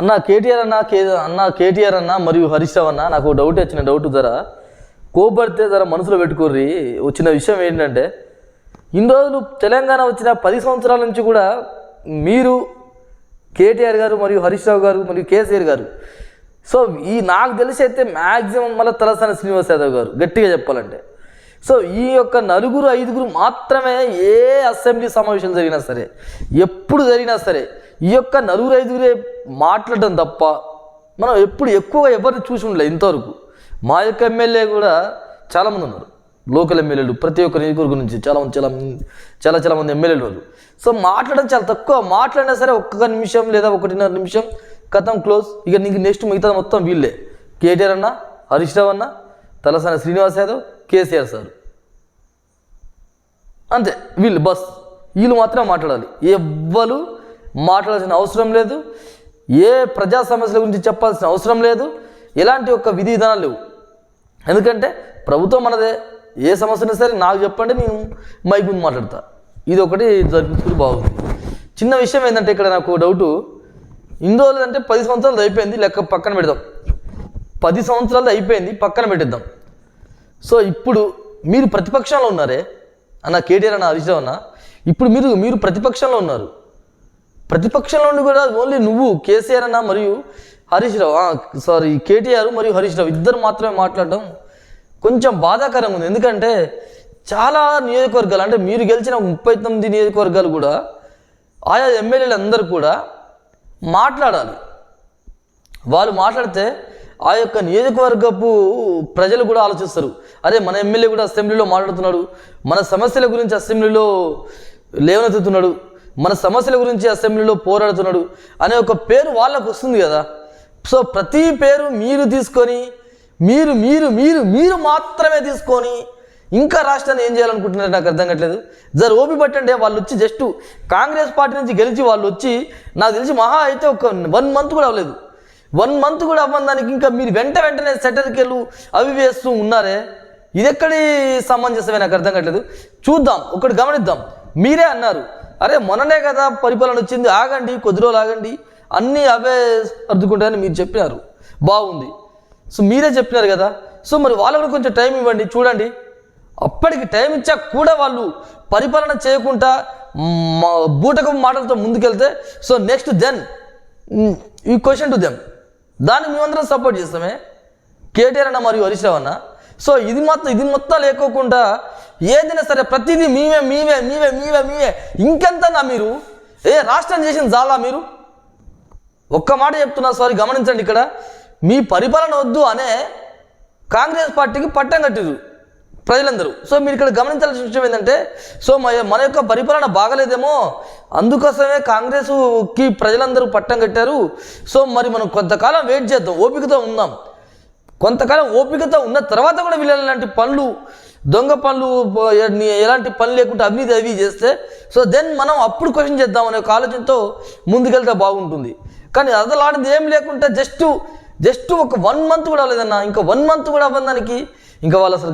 అన్న కేటీఆర్ అన్న కే అన్న కేటీఆర్ అన్న మరియు హరీష్ రావు అన్న నాకు డౌట్ వచ్చిన డౌట్ ధర కోపడితే ధర మనసులో పెట్టుకోర్రి. వచ్చిన విషయం ఏంటంటే ఇన్ని రోజులు తెలంగాణ వచ్చిన పది సంవత్సరాల నుంచి కూడా మీరు కేటీఆర్ గారు మరియు హరీష్ రావు గారు మరియు కేసీఆర్ గారు. సో ఈ నాకు తెలిసి అయితే మ్యాక్సిమం మళ్ళీ తలసాని శ్రీనివాస్ యాదవ్ గారు గట్టిగా చెప్పాలంటే. సో ఈ యొక్క నలుగురు ఐదుగురు మాత్రమే ఏ అసెంబ్లీ సమావేశం జరిగినా సరే ఎప్పుడు జరిగినా సరే ఈ యొక్క నలుగురు ఐదుగురే మాట్లాడడం తప్ప మనం ఎప్పుడు ఎక్కువగా ఎవరిని చూసి ఉండలేదు ఇంతవరకు. మా యొక్క ఎమ్మెల్యే కూడా చాలామంది ఉన్నారు. లోకల్ ఎమ్మెల్యేలు ప్రతి ఒక్క నియోజకవర్గం నుంచి చాలా చాలా చాలా చాలా మంది ఎమ్మెల్యేలు ఉన్నారు. సో మాట్లాడడం చాలా తక్కువ. మాట్లాడినా సరే ఒక్క నిమిషం లేదా ఒకటిన్నర నిమిషం కథం క్లోజ్. ఇక నీకు నెక్స్ట్ మిగతా మొత్తం వీళ్ళే. కేటీఆర్ అన్న హరీష్ రావు అన్న తలసాని శ్రీనివాస్ యాదవ్ కేసీఆర్ సార్. అంతే. వీళ్ళు బస్. వీళ్ళు మాత్రం మాట్లాడాలి. ఎవ్వరు మాట్లాడాల్సిన అవసరం లేదు. ఏ ప్రజా సమస్యల గురించి చెప్పాల్సిన అవసరం లేదు. ఎలాంటి ఒక విధి విధానాలు లేవు. ఎందుకంటే ప్రభుత్వం మనదే ఏ సమస్యనా సరే నాకు చెప్పండి నేను మైక్ ముందు మాట్లాడతా. ఇది ఒకటి జరిపించుకుని బాగుంది. చిన్న విషయం ఏంటంటే ఇక్కడ నాకు డౌటు. ఇన్ని రోజులు అంటే పది సంవత్సరాలు అయిపోయింది లెక్క పక్కన పెడదాం. పది సంవత్సరాలు అయిపోయింది పక్కన పెట్టిద్దాం. సో ఇప్పుడు మీరు ప్రతిపక్షంలో ఉన్నారే అన్న కేటీఆర్ అన్న హరీష్ అన్న ఇప్పుడు మీరు మీరు ప్రతిపక్షంలో ఉన్నారు. ప్రతిపక్షంలో ఉండి కూడా ఓన్లీ నువ్వు కేసీఆర్ అన్న మరియు హరీష్ రావు సారీ కేటీఆర్ మరియు హరీష్ రావు ఇద్దరు మాత్రమే మాట్లాడడం కొంచెం బాధాకరంగా ఉంది. ఎందుకంటే చాలా నియోజకవర్గాలు అంటే మీరు గెలిచిన ముప్పై తొమ్మిది నియోజకవర్గాలు కూడా ఆయా ఎమ్మెల్యేలు అందరూ కూడా మాట్లాడాలి. వాళ్ళు మాట్లాడితే ఆ యొక్క నియోజకవర్గపు ప్రజలు కూడా ఆలోచిస్తారు. అరే మన ఎమ్మెల్యే కూడా అసెంబ్లీలో మాట్లాడుతున్నాడు మన సమస్యల గురించి అసెంబ్లీలో లేవనెత్తుతున్నాడు. మన సమస్యల గురించి అసెంబ్లీలో పోరాడుతున్నాడు అనే ఒక పేరు వాళ్ళకు వస్తుంది కదా. సో ప్రతి పేరు మీరు తీసుకొని మీరు మీరు మీరు మీరు మాత్రమే తీసుకొని ఇంకా రాష్ట్రాన్ని ఏం చేయాలనుకుంటున్నారు నాకు అర్థం కావట్లేదు. జర ఓపి పట్టండి వాళ్ళు వచ్చి జస్ట్ కాంగ్రెస్ పార్టీ నుంచి గెలిచి వాళ్ళు వచ్చి నాకు తెలిసి మహా అయితే ఒక వన్ మంత్ కూడా అవ్వలేదు. వన్ మంత్ కూడా అవ్వడానికి ఇంకా మీరు వెంట వెంటనే సెటర్కెళ్ళు అవి వేస్తూ ఉన్నారే. ఇది ఎక్కడి సమంజసమే నాకు అర్థం కావట్లేదు. చూద్దాం ఒకటి గమనిద్దాం. మీరే అన్నారు అరే మొన్ననే కదా పరిపాలన వచ్చింది ఆగండి కొద్ది రోజులు ఆగండి అన్నీ అవే సర్దుకుంటాయని మీరు చెప్పినారు. బాగుంది. సో మీరే చెప్పినారు కదా. సో మరి వాళ్ళకు కూడా కొంచెం టైం ఇవ్వండి చూడండి. అప్పటికి టైం ఇచ్చాక కూడా వాళ్ళు పరిపాలన చేయకుండా మ- బూటకపు మాటలతో ముందుకెళ్తే సో నెక్స్ట్ దెన్ ఈ క్వశ్చన్ టు దెమ్ దాన్ని మేమందరం సపోర్ట్ చేస్తామే. కేటీఆర్ అన్న మరియు హరీష్ రావు అన్న. సో ఇది మొత్తం ఇది మొత్తం లేకోకుండా ఏదైనా సరే ప్రతిదీ మీవే మీవే మీవే మీవే మీవే. ఇంకెంతనా మీరు? ఏ రాష్ట్రం చేసిన చాలా మీరు? ఒక్క మాట చెప్తున్నా సారీ గమనించండి ఇక్కడ. మీ పరిపాలన వద్దు అనే కాంగ్రెస్ పార్టీకి పట్టం కట్టిరు ప్రజలందరూ. సో మీరు ఇక్కడ గమనించాల్సిన విషయం ఏంటంటే సో మన యొక్క పరిపాలన బాగలేదేమో అందుకోసమే కాంగ్రెస్కి ప్రజలందరూ పట్టం కట్టారు. సో మరి మనం కొంతకాలం వెయిట్ చేద్దాం ఓపికతో ఉందాం. కొంతకాలం ఓపికతో ఉన్న తర్వాత కూడా వీళ్ళు ఇలాంటి పనులు దొంగ పనులు ఎలాంటి పని లేకుండా అవినీతి అవి చేస్తే సో దెన్ మనం అప్పుడు క్వశ్చన్ చేద్దాం అనే ఒక ఆలోచనతో ముందుకెళ్తే బాగుంటుంది. కానీ అదలాంటిది ఏం లేకుండా జస్ట్ జస్ట్ ఒక వన్ మంత్ కూడా లేదన్నా ఇంకా వన్ మంత్ కూడా అవ్వడానికి ఇంకా వాళ్ళు అసలు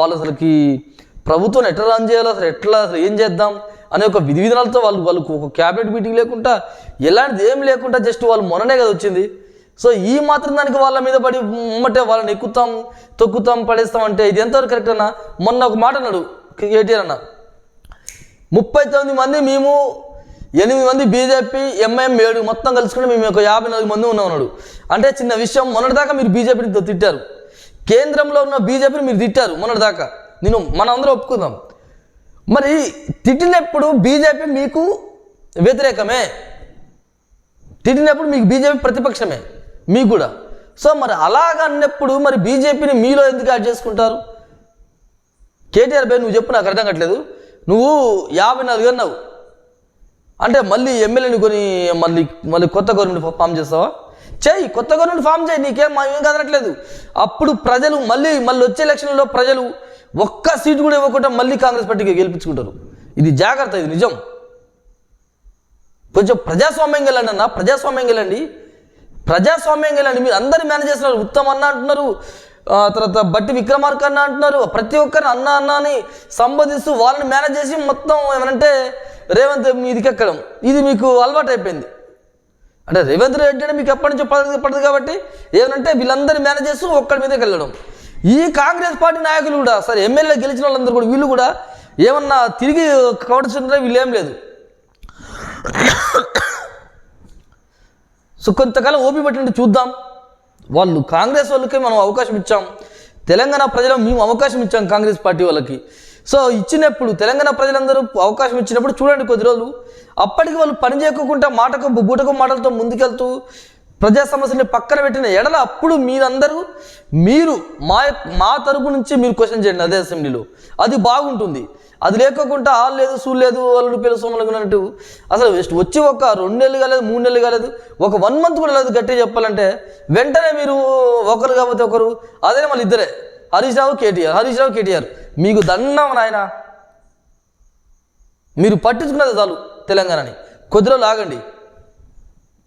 వాళ్ళు అసలుకి ప్రభుత్వం ఎట్లా రన్ చేయాలో అసలు ఎట్లా అసలు ఏం చేద్దాం అనే ఒక విధి విధానాలతో వాళ్ళు వాళ్ళకు ఒక క్యాబినెట్ మీటింగ్ లేకుండా ఎలాంటిది ఏం లేకుండా జస్ట్ వాళ్ళు మొన్ననే కదా వచ్చింది. సో ఈ మాత్రం దానికి వాళ్ళ మీద పడి ఉమ్మటే వాళ్ళని ఎక్కుతాం తొక్కుతాం పడేస్తాం అంటే ఇది ఎంతవరకు కరెక్ట్ అన్న? మొన్న ఒక మాట అన్నాడు కేటీఆర్ అన్న. ముప్పై తొమ్మిది మంది మేము ఎనిమిది మంది బీజేపీ ఎంఐఎం ఏడు మొత్తం కలుసుకుని మేము ఒక యాభై నాలుగు మంది ఉన్నాం అన్నాడు. అంటే చిన్న విషయం మొన్నటిదాకా మీరు బీజేపీని తిట్టారు. కేంద్రంలో ఉన్న బీజేపీని మీరు తిట్టారు మొన్నటిదాకా. నేను మన అందరూ ఒప్పుకుందాం. మరి తిట్టినప్పుడు బీజేపీ మీకు వ్యతిరేకమే. తిట్టినప్పుడు మీకు బీజేపీ ప్రతిపక్షమే. మీకు కూడా. సో మరి అలాగ అన్నప్పుడు మరి బీజేపీని మీలో ఎందుకు యాడ్ చేసుకుంటారు? కేటీఆర్ బై నువ్వు చెప్పు నాకు అర్థం కావట్లేదు. నువ్వు యాభై నాలుగు అన్నావు. అంటే మళ్ళీ ఎమ్మెల్యేని కొని మళ్ళీ మళ్ళీ కొత్త గవర్నమెంట్ ఫామ్ చేస్తావా? చేయి కొత్త గవర్నమెంట్ ఫామ్ చేయి నీకేం మా- ఏం కదనట్లేదు. అప్పుడు ప్రజలు మళ్ళీ మళ్ళీ వచ్చే ఎలక్షన్లో ప్రజలు ఒక్క సీటు కూడా ఇవ్వకుండా మళ్ళీ కాంగ్రెస్ పార్టీకి గెలిపించుకుంటారు. ఇది జాగ్రత్త ఇది నిజం. కొంచెం ప్రజాస్వామ్యం వెళ్ళండి అన్న ప్రజాస్వామ్యం వెళ్ళండి. ప్రజాస్వామ్యం వెళ్ళండి. మీరు అందరు మేనేజ్ చేస్తున్నారు. ఉత్తమ్ అన్న అంటున్నారు. తర్వాత బట్టి విక్రమార్క అన్న అంటున్నారు. ప్రతి ఒక్కరిని అన్న అన్న అని సంబోధిస్తూ వాళ్ళని మేనేజ్ చేసి మొత్తం ఏమనంటే రేవంత్ మీదికి ఎక్కడం. ఇది మీకు అలవాటు అయిపోయింది. అంటే రేవంత్ రెడ్డి అంటే మీకు ఎప్పటి నుంచో పడదు పడదు కాబట్టి ఏమనంటే వీళ్ళందరూ మేనేజ్ చేస్తూ ఒక్కడి మీదకి వెళ్ళడం. ఈ కాంగ్రెస్ పార్టీ నాయకులు కూడా సరే ఎమ్మెల్యే గెలిచిన వాళ్ళందరూ కూడా వీళ్ళు కూడా ఏమన్నా తిరిగి కవడచుంటే వీళ్ళు ఏం లేదు. సో కొంతకాలం ఓపి పట్టినట్టు చూద్దాం. వాళ్ళు కాంగ్రెస్ వాళ్ళకి మనం అవకాశం ఇచ్చాం. తెలంగాణ ప్రజలకు మేము అవకాశం ఇచ్చాం కాంగ్రెస్ పార్టీ వాళ్ళకి. సో ఇచ్చినప్పుడు తెలంగాణ ప్రజలందరూ అవకాశం ఇచ్చినప్పుడు చూడండి కొద్ది రోజులు. అప్పటికి వాళ్ళు పని చేయకుండా మాటకు బూటకు మాటలతో ముందుకెళ్తూ ప్రజా సమస్యల్ని పక్కన పెట్టిన ఎడల అప్పుడు మీరందరూ మీరు మా మా తరపు నుంచి మీరు క్వశ్చన్ చేయండి అదే అసెంబ్లీలో. అది బాగుంటుంది. అది లేకోకుండా ఆలు లేదు సూలు లేదు వాళ్ళు పేరు సోమలకున్నట్టు అసలు జస్ట్ వచ్చి ఒక రెండు నెలలు కాలేదు మూడు నెలలు కాలేదు ఒక వన్ మంత్ కూడా లేదు గట్టిగా చెప్పాలంటే వెంటనే మీరు ఒకరు కాకపోతే ఒకరు అదే మళ్ళీ ఇద్దరే. హరీష్ రావు కేటీఆర్. హరీష్ రావు కేటీఆర్. మీకు దండం నాయన. మీరు పట్టించుకున్నది చాలు తెలంగాణని. కొద్దిలో లాగండి ఆగండి.